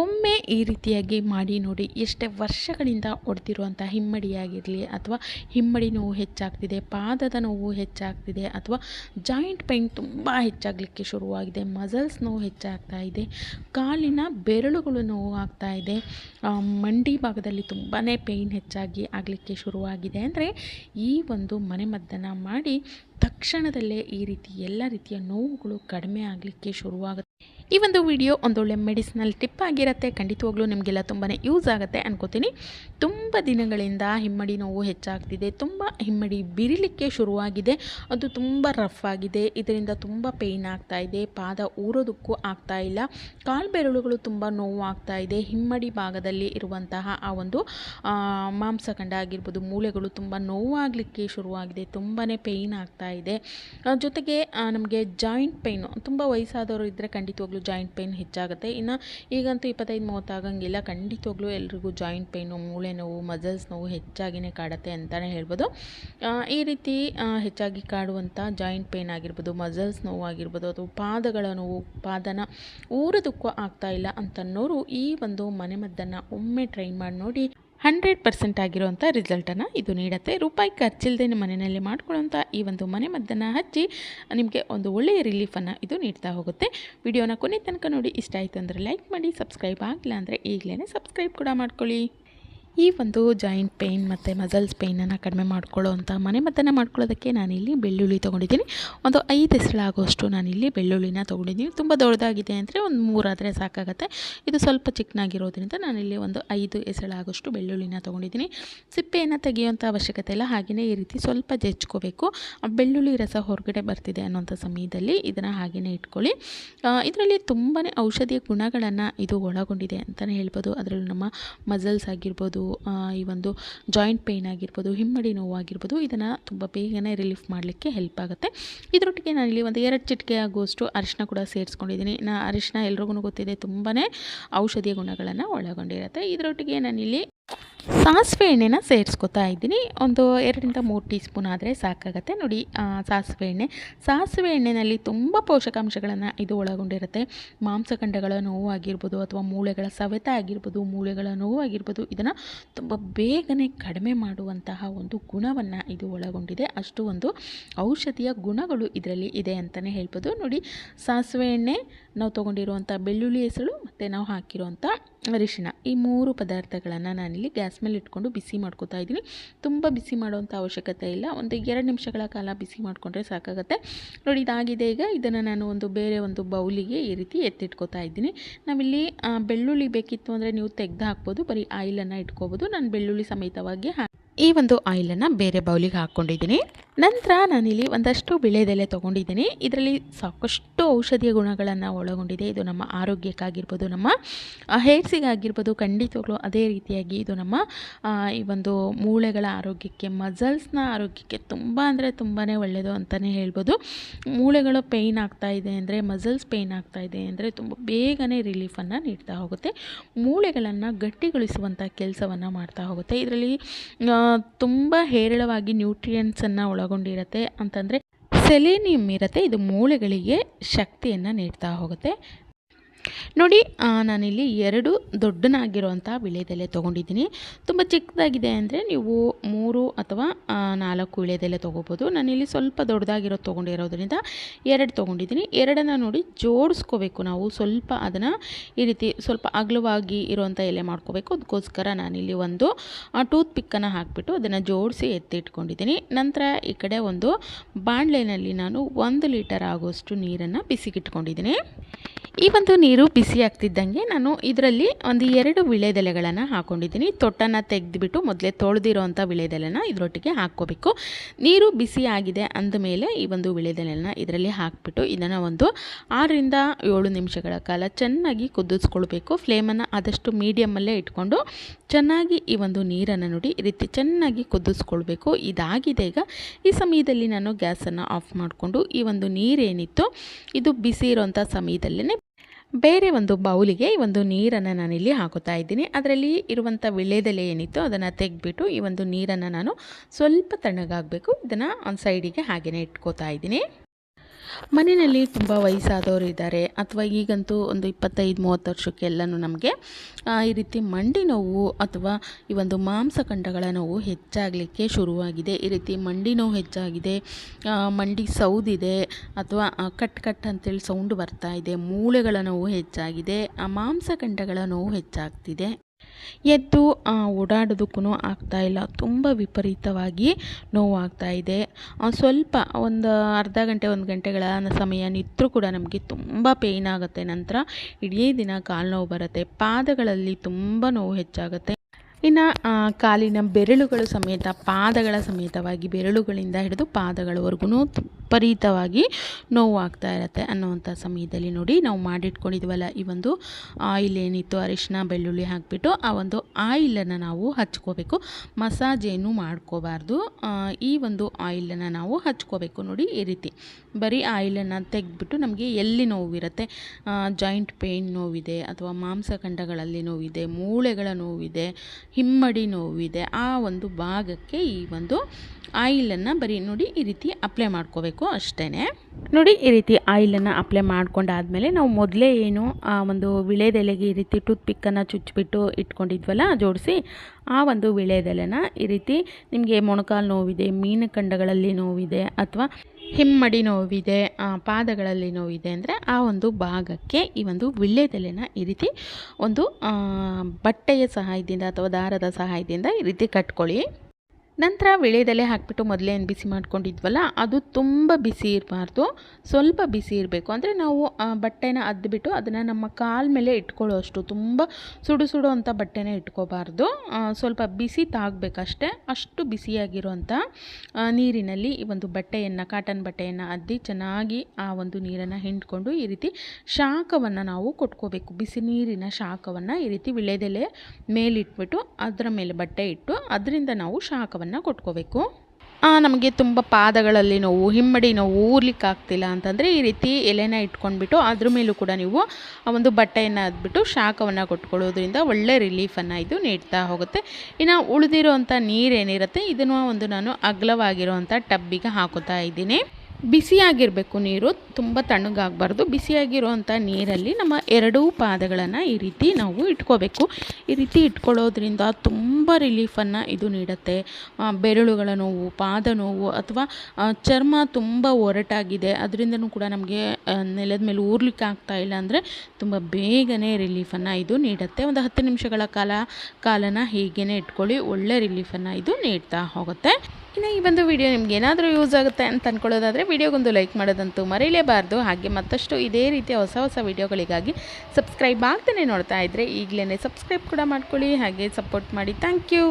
ಒಮ್ಮೆ ಈ ರೀತಿಯಾಗಿ ಮಾಡಿ ನೋಡಿ ಎಷ್ಟೇ ವರ್ಷಗಳಿಂದ ಹೊಡೆದಿರುವಂಥ ಹಿಮ್ಮಡಿಯಾಗಿರಲಿ ಅಥವಾ ಹಿಮ್ಮಡಿ ನೋವು ಹೆಚ್ಚಾಗ್ತಿದೆ, ಪಾದದ ನೋವು ಹೆಚ್ಚಾಗ್ತಿದೆ ಅಥವಾ ಜಾಯಿಂಟ್ ಪೈನ್ ತುಂಬ ಹೆಚ್ಚಾಗಲಿಕ್ಕೆ ಶುರುವಾಗಿದೆ, ಮಸಲ್ಸ್ ನೋವು ಹೆಚ್ಚಾಗ್ತಾ ಇದೆ, ಕಾಲಿನ ಬೆರಳುಗಳು ನೋವು ಆಗ್ತಾ ಇದೆ ಮಂಡಿ ಭಾಗದಲ್ಲಿ ತುಂಬಾ ಪೇಯ್ನ್ ಹೆಚ್ಚಾಗಿ ಆಗಲಿಕ್ಕೆ ಶುರುವಾಗಿದೆ ಅಂದರೆ ಈ ಒಂದು ಮನೆಮದ್ದನ್ನು ಮಾಡಿ ತಕ್ಷಣದಲ್ಲೇ ಈ ರೀತಿ ಎಲ್ಲ ರೀತಿಯ ನೋವುಗಳು ಕಡಿಮೆ ಆಗಲಿಕ್ಕೆ ಶುರುವಾಗುತ್ತೆ. ಈ ಒಂದು ವಿಡಿಯೋ ಒಂದೊಳ್ಳೆ ಮೆಡಿಸಿನಲ್ ಟಿಪ್ ಆಗಿರುತ್ತೆ, ಖಂಡಿತವಾಗ್ಲೂ ನಿಮಗೆಲ್ಲ ತುಂಬಾ ಯೂಸ್ ಆಗುತ್ತೆ ಅನ್ಕೋತೀನಿ. ತುಂಬ ದಿನಗಳಿಂದ ಹಿಮ್ಮಡಿ ನೋವು ಹೆಚ್ಚಾಗ್ತಿದೆ, ತುಂಬ ಹಿಮ್ಮಡಿ ಬಿರಿಲಿಕ್ಕೆ ಶುರುವಾಗಿದೆ, ಅದು ತುಂಬ ರಫ್ ಆಗಿದೆ, ಇದರಿಂದ ತುಂಬ ಪೇಯ್ನ್ ಆಗ್ತಾ ಇದೆ, ಪಾದ ಊರೋದಕ್ಕೂ ಆಗ್ತಾ ಇಲ್ಲ, ಕಾಲು ಬೆರಳುಗಳು ತುಂಬ ನೋವು ಆಗ್ತಾ ಇದೆ, ಹಿಮ್ಮಡಿ ಭಾಗದಲ್ಲಿ ಇರುವಂತಹ ಆ ಒಂದು ಮಾಂಸಖಂಡ ಆಗಿರ್ಬೋದು, ಮೂಳೆಗಳು ತುಂಬ ನೋವಾಗಲಿಕ್ಕೆ ಶುರುವಾಗಿದೆ ತುಂಬಾ ಪೇಯ್ನ್ ಆಗ್ತಾ ಇದೆ. ಜೊತೆಗೆ ನಮಗೆ ಜಾಯಿಂಟ್ ಪೇಯ್ನು ತುಂಬ ವಯಸ್ಸಾದವರು ಇದ್ದರೆ ಖಂಡಿತವಾಗ್ಲೂ ಜಾಯಿಂಟ್ ಪೇಯ್ನ್ ಹೆಚ್ಚಾಗುತ್ತೆ. ಇನ್ನು ಈಗಂತೂ ಇಪ್ಪತ್ತೈದು, ಮೂವತ್ತಾಗಂಗಿಲ್ಲ. ಖಂಡಿತವಾಗ್ಲೂ ಎಲ್ರಿಗೂ ಜಾಯಿಂಟ್ ಪೇಯ್ನು ಮೂಳೆ ನೋವು, ಮಸಲ್ಸ್ ನೋವು ಹೆಚ್ಚಾಗಿಯೇ ಕಾಡುತ್ತೆ ಅಂತಲೇ ಹೇಳ್ಬೋದು. ಈ ರೀತಿ ಹೆಚ್ಚಾಗಿ ಕಾಡುವಂಥ ಜಾಯಿಂಟ್ ಪೇಯ್ನ್ ಆಗಿರ್ಬೋದು, ಮಸಲ್ಸ್ ನೋವು ಆಗಿರ್ಬೋದು ಅಥವಾ ಪಾದಗಳ ನೋವು, ಪಾದನ ಊರದಕ್ಕೂ ಆಗ್ತಾ ಇಲ್ಲ ಅಂತನ್ನೋರು ಈ ಒಂದು ಮನೆಮದ್ದನ್ನು ಒಮ್ಮೆ ಟ್ರೈ ಮಾಡಿ ನೋಡಿ. ಹಂಡ್ರೆಡ್ ಪರ್ಸೆಂಟ್ ಆಗಿರುವಂಥ ರಿಸಲ್ಟನ್ನು ಇದು ನೀಡುತ್ತೆ. ರೂಪಾಯಿ ಖರ್ಚಿಲ್ಲದೆ ನಿಮ್ಮ ಮನೆಯಲ್ಲಿ ಮಾಡ್ಕೊಳ್ಳೋಂಥ ಈ ಒಂದು ಮನೆ ಮದ್ದನ್ನು ಹಚ್ಚಿ ನಿಮಗೆ ಒಂದು ಒಳ್ಳೆಯ ರಿಲೀಫನ್ನು ಇದು ನೀಡ್ತಾ ಹೋಗುತ್ತೆ. ವಿಡಿಯೋನ ಕೊನೆ ತನಕ ನೋಡಿ. ಇಷ್ಟ ಆಯಿತು ಅಂದರೆ ಲೈಕ್ ಮಾಡಿ ಸಬ್ಸ್ಕ್ರೈಬ್ ಆಗಿಲ್ಲ ಅಂದರೆ ಈಗಲೇ ಸಬ್ಸ್ಕ್ರೈಬ್ ಕೂಡ ಮಾಡ್ಕೊಳ್ಳಿ. ಈ ಒಂದು ಜಾಯಿಂಟ್ ಪೇಯ್ನ್ ಮತ್ತು ಮಸಲ್ಸ್ ಪೇಯ್ನನ್ನು ಕಡಿಮೆ ಮಾಡ್ಕೊಳ್ಳೋವಂಥ ಮನೆಮದ್ದನ್ನು ಮಾಡ್ಕೊಳ್ಳೋದಕ್ಕೆ ನಾನಿಲ್ಲಿ ಬೆಳ್ಳುಳ್ಳಿ ತೊಗೊಂಡಿದ್ದೀನಿ. ಒಂದು ಐದು ಎಸಳಾಗುವಷ್ಟು ನಾನಿಲ್ಲಿ ಬೆಳ್ಳುಳ್ಳಿನ ತೊಗೊಂಡಿದ್ದೀನಿ. ತುಂಬ ದೊಡ್ಡದಾಗಿದೆ ಅಂದರೆ ಒಂದು ಮೂರಾದರೆ ಸಾಕಾಗುತ್ತೆ. ಇದು ಸ್ವಲ್ಪ ಚಿಕ್ಕನಾಗಿರೋದ್ರಿಂದ ನಾನಿಲ್ಲಿ ಒಂದು ಐದು ಎಸಳಾಗುವಷ್ಟು ಬೆಳ್ಳುಳ್ಳಿನ ತೊಗೊಂಡಿದ್ದೀನಿ. ಸಿಪ್ಪೆಯನ್ನು ತೆಗೆಯುವಂಥ ಅವಶ್ಯಕತೆ ಇಲ್ಲ. ಹಾಗೆಯೇ ಈ ರೀತಿ ಸ್ವಲ್ಪ ಜಜ್ಕೋಬೇಕು. ಬೆಳ್ಳುಳ್ಳಿ ರಸ ಹೊರಗಡೆ ಬರ್ತಿದೆ ಅನ್ನೋಂಥ ಸಮಯದಲ್ಲಿ ಇದನ್ನು ಹಾಗೆಯೇ ಇಟ್ಕೊಳ್ಳಿ. ಇದರಲ್ಲಿ ತುಂಬಾ ಔಷಧೀಯ ಗುಣಗಳನ್ನು ಇದು ಒಳಗೊಂಡಿದೆ ಅಂತಲೇ ಹೇಳ್ಬೋದು. ಅದರಲ್ಲೂ ನಮ್ಮ ಮಸಲ್ಸ್ ಆಗಿರ್ಬೋದು ಈ ಒಂದು ಜಾಯಿಂಟ್ ಪೇಯ್ನ್ ಆಗಿರ್ಬೋದು, ಹಿಮ್ಮಡಿ ನೋವು ಆಗಿರ್ಬೋದು ಇದನ್ನು ತುಂಬ ಬೇಗನೆ ರಿಲೀಫ್ ಮಾಡಲಿಕ್ಕೆ ಹೆಲ್ಪ್ ಆಗುತ್ತೆ. ಇದರೊಟ್ಟಿಗೆ ನಾನಿಲ್ಲಿ ಒಂದು ಎರಡು ಚಿಟಿಕೆ ಆಗುವಷ್ಟು ಅರಿಶಿನ ಕೂಡ ಸೇರಿಸ್ಕೊಂಡಿದ್ದೀನಿ. ನಾ ಅರಿಶಿನ ಎಲ್ರಿಗೂ ಗೊತ್ತಿದೆ ತುಂಬಾ ಔಷಧೀಯ ಗುಣಗಳನ್ನು ಒಳಗೊಂಡಿರುತ್ತೆ. ಇದರೊಟ್ಟಿಗೆ ನಾನಿಲ್ಲಿ ಸಾಸಿವೆ ಎಣ್ಣೆನ ಸೇರಿಸ್ಕೊತಾ ಇದ್ದೀನಿ. ಒಂದು ಎರಡರಿಂದ ಮೂರು ಟೀ ಸ್ಪೂನ್ ಆದರೆ ಸಾಕಾಗತ್ತೆ. ನೋಡಿ ಸಾಸಿವೆ ಎಣ್ಣೆ ಸಾಸಿವೆ ಎಣ್ಣೆಯಲ್ಲಿ ತುಂಬ ಪೋಷಕಾಂಶಗಳನ್ನು ಇದು ಒಳಗೊಂಡಿರುತ್ತೆ. ಮಾಂಸಖಂಡಗಳ ನೋವು ಆಗಿರ್ಬೋದು ಅಥವಾ ಮೂಳೆಗಳ ಸವೆತ ಆಗಿರ್ಬೋದು, ಮೂಳೆಗಳ ನೋವು ಆಗಿರ್ಬೋದು ಇದನ್ನು ತುಂಬ ಬೇಗನೆ ಕಡಿಮೆ ಮಾಡುವಂತಹ ಒಂದು ಗುಣವನ್ನು ಇದು ಒಳಗೊಂಡಿದೆ. ಅಷ್ಟು ಒಂದು ಔಷಧಿಯ ಗುಣಗಳು ಇದರಲ್ಲಿ ಇದೆ ಅಂತಲೇ ಹೇಳ್ಬೋದು. ನೋಡಿ ಸಾಸಿವೆ ಎಣ್ಣೆ ನಾವು ತೊಗೊಂಡಿರುವಂಥ ಬೆಳ್ಳುಳ್ಳಿ ಹೆಸಳು ಮತ್ತು ನಾವು ಹಾಕಿರುವಂಥ ಅರಿಶಿಣ. ಈ ಮೂರು ಪದಾರ್ಥಗಳನ್ನು ನಾನಿಲ್ಲಿ ಗ್ಯಾಸ್ ಮೇಲೆ ಇಟ್ಕೊಂಡು ಬಿಸಿ ಮಾಡ್ಕೊತಾ ಇದ್ದೀನಿ. ತುಂಬ ಬಿಸಿ ಮಾಡುವಂಥ ಅವಶ್ಯಕತೆ ಇಲ್ಲ. ಒಂದು ಎರಡು ನಿಮಿಷಗಳ ಕಾಲ ಬಿಸಿ ಮಾಡಿಕೊಂಡ್ರೆ ಸಾಕಾಗುತ್ತೆ. ನೋಡಿ, ಇದಾಗಿದೆ ಈಗ. ಇದನ್ನು ನಾನು ಒಂದು ಬೇರೆ ಒಂದು ಬೌಲಿಗೆ ಈ ರೀತಿ ಎತ್ತಿಟ್ಕೋತಾ ಇದ್ದೀನಿ. ನಾವಿಲ್ಲಿ ಬೆಳ್ಳುಳ್ಳಿ ಬೇಕಿತ್ತು ಅಂದರೆ ನೀವು ತೆಗ್ದು ಹಾಕ್ಬೋದು. ಬರೀ ಆಯಿಲನ್ನು ಇಟ್ಕೋಬೋದು. ನಾನು ಬೆಳ್ಳುಳ್ಳಿ ಸಮೇತವಾಗಿ ಈ ಒಂದು ಆಯಿಲನ್ನು ಬೇರೆ ಬೌಲಿಗೆ ಹಾಕ್ಕೊಂಡಿದ್ದೀನಿ. ನಂತರ ನಾನಿಲ್ಲಿ ಒಂದಷ್ಟು ಬಿಳೆದೆಲೆ ತೊಗೊಂಡಿದ್ದೀನಿ. ಇದರಲ್ಲಿ ಸಾಕಷ್ಟು ಔಷಧೀಯ ಗುಣಗಳನ್ನು ಒಳಗೊಂಡಿದೆ. ಇದು ನಮ್ಮ ಆರೋಗ್ಯಕ್ಕಾಗಿರ್ಬೋದು, ನಮ್ಮ ಹೇರ್ಸಿಗಾಗಿರ್ಬೋದು ಖಂಡಿತವಾಗ್ಲೂ ಅದೇ ರೀತಿಯಾಗಿ ಇದು ನಮ್ಮ ಈ ಒಂದು ಮೂಳೆಗಳ ಆರೋಗ್ಯಕ್ಕೆ, ಮಸಲ್ಸ್ನ ಆರೋಗ್ಯಕ್ಕೆ ತುಂಬ ಅಂದರೆ ತುಂಬಾ ಒಳ್ಳೆಯದು ಅಂತಲೇ ಹೇಳ್ಬೋದು. ಮೂಳೆಗಳು ಪೇಯ್ನ್ ಆಗ್ತಾ ಇದೆ ಅಂದರೆ, ಮಸಲ್ಸ್ ಪೇಯ್ನ್ ಆಗ್ತಾ ಇದೆ ಅಂದರೆ ತುಂಬ ಬೇಗನೆ ರಿಲೀಫನ್ನು ನೀಡ್ತಾ ಹೋಗುತ್ತೆ. ಮೂಳೆಗಳನ್ನು ಗಟ್ಟಿಗೊಳಿಸುವಂಥ ಕೆಲಸವನ್ನು ಮಾಡ್ತಾ ಹೋಗುತ್ತೆ. ಇದರಲ್ಲಿ ತುಂಬ ಹೇರಳವಾಗಿ ನ್ಯೂಟ್ರಿಯೆಂಟ್ಸನ್ನು ಒಳಗೊಂಡಿರುತ್ತೆ ಅಂತಂದರೆ ಸೆಲೇನಿಯಮ್ ಇರುತ್ತೆ. ಇದು ಮೂಳೆಗಳಿಗೆ ಶಕ್ತಿಯನ್ನು ನೀಡ್ತಾ ಹೋಗುತ್ತೆ. ನೋಡಿ ನಾನಿಲ್ಲಿ ಎರಡು ದೊಡ್ಡನಾಗಿರುವಂಥ ವಿಳೆದೆಲೆ ತೊಗೊಂಡಿದ್ದೀನಿ. ತುಂಬ ಚಿಕ್ಕದಾಗಿದೆ ಅಂದರೆ ನೀವು ಮೂರು ಅಥವಾ ನಾಲ್ಕು ವಿಳೆದೆಲೆ ತೊಗೋಬೋದು. ನಾನಿಲ್ಲಿ ಸ್ವಲ್ಪ ದೊಡ್ಡದಾಗಿರೋದು ತೊಗೊಂಡಿರೋದ್ರಿಂದ ಎರಡು ತೊಗೊಂಡಿದ್ದೀನಿ. ಎರಡನ್ನು ನೋಡಿ ಜೋಡಿಸ್ಕೋಬೇಕು ನಾವು. ಸ್ವಲ್ಪ ಅದನ್ನು ಈ ರೀತಿ ಸ್ವಲ್ಪ ಅಗಲವಾಗಿ ಇರುವಂಥ ಎಲೆ ಮಾಡ್ಕೋಬೇಕು. ಅದಕ್ಕೋಸ್ಕರ ನಾನಿಲ್ಲಿ ಒಂದು ಟೂತ್ ಪಿಕ್ಕನ್ನು ಹಾಕಿಬಿಟ್ಟು ಅದನ್ನು ಜೋಡಿಸಿ ಎತ್ತಿಟ್ಕೊಂಡಿದ್ದೀನಿ. ನಂತರ ಈ ಕಡೆ ಒಂದು ಬಾಣಲೆಯಲ್ಲಿ ನಾನು ಒಂದು ಲೀಟರ್ ಆಗುವಷ್ಟು ನೀರನ್ನು ಬಿಸಿಗಿಟ್ಕೊಂಡಿದ್ದೀನಿ. ಈ ಒಂದು ಬಿಸಿ ಆಗ್ತಿದ್ದಂಗೆ ನಾನು ಇದರಲ್ಲಿ ಒಂದು ಎರಡು ವಿಳೆದೆಲೆಗಳನ್ನು ಹಾಕ್ಕೊಂಡಿದ್ದೀನಿ ತೊಟ್ಟನ್ನು ತೆಗೆದುಬಿಟ್ಟು ಮೊದಲೇ ತೊಳೆದಿರೋಂಥ ವಿಳೆದೆಲೆನ ಇದರೊಟ್ಟಿಗೆ ಹಾಕ್ಕೋಬೇಕು. ನೀರು ಬಿಸಿ ಆಗಿದೆ ಅಂದಮೇಲೆ ಈ ಒಂದು ವಿಳೆದೆಲೆನ ಇದರಲ್ಲಿ ಹಾಕಿಬಿಟ್ಟು ಇದನ್ನು ಒಂದು ಆರರಿಂದ ಏಳು ನಿಮಿಷಗಳ ಕಾಲ ಚೆನ್ನಾಗಿ ಕುದಿಸ್ಕೊಳ್ಬೇಕು. ಫ್ಲೇಮನ್ನು ಆದಷ್ಟು ಮೀಡಿಯಮಲ್ಲೇ ಇಟ್ಕೊಂಡು ಚೆನ್ನಾಗಿ ಈ ಒಂದು ನೀರನ್ನು ನೋಡಿ ಈ ರೀತಿ ಚೆನ್ನಾಗಿ ಕುದಿಸ್ಕೊಳ್ಬೇಕು. ಇದಾಗಿದೆ ಈಗ. ಈ ಸಮಯದಲ್ಲಿ ನಾನು ಗ್ಯಾಸನ್ನು ಆಫ್ ಮಾಡಿಕೊಂಡು ಈ ಒಂದು ನೀರೇನಿತ್ತು ಇದು ಬಿಸಿ ಇರೋಂಥ ಸಮಯದಲ್ಲೇ ಬೇರೆ ಒಂದು ಬೌಲಿಗೆ ಈ ಒಂದು ನೀರನ್ನು ನಾನಿಲ್ಲಿ ಹಾಕುತ್ತಾ ಇದ್ದೀನಿ. ಅದರಲ್ಲಿ ಇರುವಂಥ ವಿಳೆದೆಲೆ ಏನಿತ್ತು ಅದನ್ನು ತೆಗೆದ್ಬಿಟ್ಟು ಈ ಒಂದು ನೀರನ್ನು ನಾನು ಸ್ವಲ್ಪ ತಣ್ಣಗಾಗಬೇಕು ಇದನ್ನು ಒಂದು ಸೈಡಿಗೆ ಹಾಗೆಯೇ ಇಟ್ಕೋತಾ ಇದ್ದೀನಿ. ಮನೆಯಲ್ಲಿ ತುಂಬ ವಯಸ್ಸಾದವರು ಇದ್ದಾರೆ. ಅಥವಾ ಈಗಂತೂ ಒಂದು ಇಪ್ಪತ್ತೈದು, ಮೂವತ್ತು ವರ್ಷಕ್ಕೆಲ್ಲನೂ ನಮಗೆ ಈ ರೀತಿ ಮಂಡಿ ನೋವು ಅಥವಾ ಈ ಒಂದು ಮಾಂಸಖಂಡಗಳ ನೋವು ಹೆಚ್ಚಾಗಲಿಕ್ಕೆ ಶುರುವಾಗಿದೆ. ಈ ರೀತಿ ಮಂಡಿ ನೋವು ಹೆಚ್ಚಾಗಿದೆ ಮಂಡಿ ಸೌದಿದೆ, ಅಥವಾ ಕಟ್ ಕಟ್ ಅಂತೇಳಿ ಸೌಂಡ್ ಬರ್ತಾ ಇದೆ, ಮೂಳೆಗಳ ನೋವು ಹೆಚ್ಚಾಗಿದೆ ಮಾಂಸಖಂಡಗಳ ನೋವು ಹೆಚ್ಚಾಗ್ತಿದೆ. ಎದ್ದು ಓಡಾಡೋದಕ್ಕೂ ಆಗ್ತಾಯಿಲ್ಲ ತುಂಬ ವಿಪರೀತವಾಗಿ ನೋವಾಗ್ತಾ ಇದೆ. ಸ್ವಲ್ಪ ಒಂದು ಅರ್ಧ ಗಂಟೆ, ಒಂದು ಗಂಟೆಗಳ ಸಮಯ ನಿಂತರೂ ಕೂಡ ನಮಗೆ ತುಂಬ ಪೇಯ್ನ್ ಆಗುತ್ತೆ. ನಂತರ ಇಡೀ ದಿನ ಕಾಲು ನೋವು ಬರುತ್ತೆ. ಪಾದಗಳಲ್ಲಿ ತುಂಬ ನೋವು ಹೆಚ್ಚಾಗುತ್ತೆ. ಇನ್ನು ಕಾಲಿನ ಬೆರಳುಗಳು ಸಮೇತ, ಪಾದಗಳ ಸಮೇತವಾಗಿ ಬೆರಳುಗಳಿಂದ ಹಿಡಿದು ಪಾದಗಳವರೆಗೂ ವಿಪರೀತವಾಗಿ ನೋವು ಆಗ್ತಾ ಇರುತ್ತೆ ಅನ್ನೋವಂಥ ಸಮಯದಲ್ಲಿ ನೋಡಿ, ನಾವು ಮಾಡಿಟ್ಕೊಂಡಿದ್ವಲ್ಲ ಈ ಒಂದು ಆಯಿಲ್ ಏನಿತ್ತು ಅರಿಶಿನ ಬೆಳ್ಳುಳ್ಳಿ ಹಾಕಿಬಿಟ್ಟು ಆ ಒಂದು ಆಯಿಲನ್ನು ನಾವು ಹಚ್ಕೋಬೇಕು. ಮಸಾಜ್ ಏನು ಮಾಡ್ಕೋಬಾರ್ದು. ಈ ಒಂದು ಆಯಿಲನ್ನು ನಾವು ಹಚ್ಕೋಬೇಕು ನೋಡಿ ಈ ರೀತಿ. ಬರೀ ಆಯಿಲನ್ನು ತೆಗೆದ್ಬಿಟ್ಟು ನಮಗೆ ಎಲ್ಲಿ ನೋವಿರುತ್ತೆ? ಜಾಯಿಂಟ್ ಪೇಯ್ನ್ ನೋವಿದೆ ಅಥವಾ ಮಾಂಸಖಂಡಗಳಲ್ಲಿ ನೋವಿದೆ, ಮೂಳೆಗಳ ನೋವಿದೆ ಹಿಮ್ಮಡಿ ನೋವಿದೆ. ಆ ಒಂದು ಭಾಗಕ್ಕೆ ಈ ಒಂದು ಆಯಿಲನ್ನು ಬರೀ ನೋಡಿ ಈ ರೀತಿ ಅಪ್ಲೈ ಮಾಡ್ಕೋಬೇಕು ಅಷ್ಟೇ ನೋಡಿ ಈ ರೀತಿ ಆಯಿಲನ್ನು ಅಪ್ಲೈ ಮಾಡ್ಕೊಂಡಾದಮೇಲೆ ನಾವು ಮೊದಲೇ ಏನು, ಆ ಒಂದು ವಿಳೆದೆಲೆಗೆ ಈ ರೀತಿ ಟೂತ್ ಪಿಕ್ಕನ್ನು ಚುಚ್ಚಿಬಿಟ್ಟು ಇಟ್ಕೊಂಡಿದ್ವಲ್ಲ ಜೋಡಿಸಿ, ಆ ಒಂದು ವಿಳೆದೆಲೆನ ಈ ರೀತಿ ನಿಮಗೆ ಮೊಣಕಾಲು ನೋವಿದೆ ಮೀನುಖಂಡಗಳಲ್ಲಿ ನೋವಿದೆ ಅಥವಾ ಹಿಮ್ಮಡಿ ನೋವಿದೆ ಪಾದಗಳಲ್ಲಿ ನೋವಿದೆ ಅಂದರೆ ಆ ಒಂದು ಭಾಗಕ್ಕೆ ಈ ಒಂದು ವಿಳ್ಳೆದೆಲೆನ ಈ ರೀತಿ ಒಂದು ಬಟ್ಟೆಯ ಸಹಾಯದಿಂದ ಅಥವಾ ದಾರದ ಸಹಾಯದಿಂದ ಈ ರೀತಿ ಕಟ್ಕೊಳ್ಳಿ. ನಂತರ ವಿಳೆದೆಲೆ ಹಾಕಿಬಿಟ್ಟು ಮೊದಲೇ ಏನು ಬಿಸಿ ಮಾಡ್ಕೊಂಡಿದ್ವಲ್ಲ, ಅದು ತುಂಬ ಬಿಸಿ ಇರಬಾರ್ದು. ಸ್ವಲ್ಪ ಬಿಸಿ ಇರಬೇಕು. ಅಂದರೆ ನಾವು ಬಟ್ಟೆನ ಅದ್ಬಿಟ್ಟು ಅದನ್ನು ನಮ್ಮ ಕಾಲ ಮೇಲೆ ಇಟ್ಕೊಳ್ಳೋ ಅಷ್ಟು ತುಂಬ ಸುಡು ಸುಡು ಅಂತ ಬಟ್ಟೆನ ಇಟ್ಕೋಬಾರ್ದು. ಸ್ವಲ್ಪ ಬಿಸಿ ತಾಗಬೇಕಷ್ಟೆ. ಅಷ್ಟು ಬಿಸಿಯಾಗಿರುವಂಥ ನೀರಿನಲ್ಲಿ ಈ ಒಂದು ಬಟ್ಟೆಯನ್ನು, ಕಾಟನ್ ಬಟ್ಟೆಯನ್ನು ಅದ್ದಿ ಚೆನ್ನಾಗಿ ಆ ಒಂದು ನೀರನ್ನು ಹಿಂಡ್ಕೊಂಡು ಈ ರೀತಿ ಶಾಖವನ್ನು ನಾವು ಕೊಟ್ಕೋಬೇಕು. ಬಿಸಿ ನೀರಿನ ಶಾಖವನ್ನು ಈ ರೀತಿ ವಿಳೆದೆಲೆ ಮೇಲಿಟ್ಬಿಟ್ಟು, ಅದರ ಮೇಲೆ ಬಟ್ಟೆ ಇಟ್ಟು, ಅದರಿಂದ ನಾವು ಶಾಖವನ್ನು ಕೊಟ್ಕೋಬೇಕು. ನಮಗೆ ತುಂಬ ಪಾದಗಳಲ್ಲಿ ನೋವು, ಹಿಮ್ಮಡಿ ನೋವು ಊರ್ಲಿಕ್ಕೆ ಆಗ್ತಿಲ್ಲ ಅಂತಂದರೆ ಈ ರೀತಿ ಎಲೆನ ಇಟ್ಕೊಂಡ್ಬಿಟ್ಟು ಅದ್ರ ಮೇಲೂ ಕೂಡ ನೀವು ಒಂದು ಬಟ್ಟೆಯನ್ನು ಅದ್ಬಿಟ್ಟು ಶಾಖವನ್ನು ಕೊಟ್ಕೊಳ್ಳೋದ್ರಿಂದ ಒಳ್ಳೆ ರಿಲೀಫನ್ನು ಇದು ನೀಡ್ತಾ ಹೋಗುತ್ತೆ. ಇನ್ನು ಉಳಿದಿರೋವಂಥ ನೀರೇನಿರುತ್ತೆ ಇದನ್ನು ಒಂದು ನಾನು ಅಗಲವಾಗಿರುವಂಥ ಟಬ್ಬಿಗೆ ಹಾಕೋತಾ ಇದ್ದೀನಿ. ಬಿಸಿಯಾಗಿರಬೇಕು ನೀರು, ತುಂಬ ತಣ್ಣಗಾಗಬಾರ್ದು. ಬಿಸಿಯಾಗಿರುವಂಥ ನೀರಲ್ಲಿ ನಮ್ಮ ಎರಡೂ ಪಾದಗಳನ್ನು ಈ ರೀತಿ ನಾವು ಇಟ್ಕೋಬೇಕು. ಈ ರೀತಿ ಇಟ್ಕೊಳ್ಳೋದ್ರಿಂದ ತುಂಬ ರಿಲೀಫನ್ನು ಇದು ನೀಡುತ್ತೆ. ಬೆರಳುಗಳ ನೋವು, ಪಾದ ನೋವು ಅಥವಾ ಚರ್ಮ ತುಂಬ ಒರಟಾಗಿದೆ. ಅದರಿಂದನೂ ಕೂಡ ನಮಗೆ ನೆಲದ ಮೇಲೆ ಊರ್ಲಿಕ್ಕೆ ಆಗ್ತಾ ಇಲ್ಲ ಅಂದರೆ ತುಂಬ ಬೇಗನೆ ರಿಲೀಫನ್ನು ಇದು ನೀಡುತ್ತೆ. ಒಂದು ಹತ್ತು ನಿಮಿಷಗಳ ಕಾಲ, ಕಾಲನ ಹೀಗೇ ಇಟ್ಕೊಳ್ಳಿ. ಒಳ್ಳೆ ರಿಲೀಫನ್ನು ಇದು ನೀಡ್ತಾ ಹೋಗುತ್ತೆ. ಇನ್ನು ಈ ಒಂದು ವಿಡಿಯೋ ನಿಮ್ಗೆ ಏನಾದರೂ ಯೂಸ್ ಆಗುತ್ತೆ ಅಂತ ಅಂದ್ಕೊಳ್ಳೋದಾದರೆ ವಿಡಿಯೋಗೊಂದು ಲೈಕ್ ಮಾಡೋದಂತೂ ಮರೀಲೇಬಾರ್ದು. ಹಾಗೆ ಮತ್ತಷ್ಟು ಇದೇ ರೀತಿಯ ಹೊಸ ಹೊಸ ವಿಡಿಯೋಗಳಿಗಾಗಿ ಸಬ್ಸ್ಕ್ರೈಬ್ ಆಗ್ತಾನೆ ನೋಡ್ತಾ ಇದ್ದರೆ ಈಗಲೇ ಸಬ್ಸ್ಕ್ರೈಬ್ ಕೂಡ ಮಾಡ್ಕೊಳ್ಳಿ. ಹಾಗೆ ಸಪೋರ್ಟ್ ಮಾಡಿ. Thank you